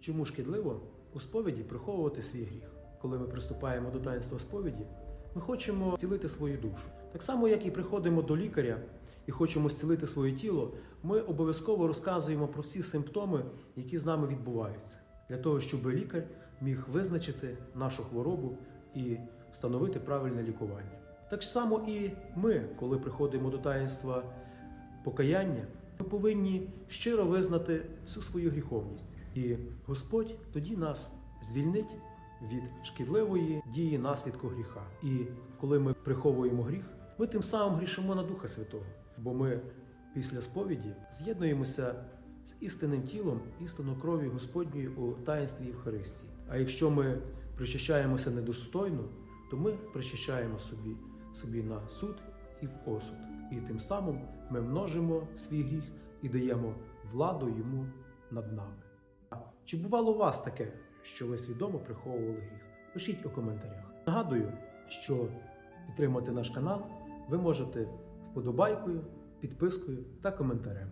Чому шкідливо у сповіді приховувати свій гріх? Коли ми приступаємо до таїнства сповіді, ми хочемо зцілити свою душу. Так само, як і приходимо до лікаря і хочемо зцілити своє тіло, ми обов'язково розказуємо про всі симптоми, які з нами відбуваються, для того, щоб лікар міг визначити нашу хворобу і встановити правильне лікування. Так само і ми, коли приходимо до таїнства покаяння, ми повинні щиро визнати всю свою гріховність. І Господь тоді нас звільнить від шкідливої дії наслідку гріха. І коли ми приховуємо гріх, ми тим самим грішимо на Духа Святого, бо ми після сповіді з'єднуємося з істинним тілом, істинною крові Господньої у таїнстві Євхаристії. А якщо ми причащаємося недостойно, то ми причащаємо собі, собі на суд і в осуд. І тим самим ми множимо свій гріх і даємо владу йому над нами. Чи бувало у вас таке, що ви свідомо приховували гріх? Пишіть у коментарях. Нагадую, що підтримати наш канал ви можете вподобайкою, підпискою та коментарем.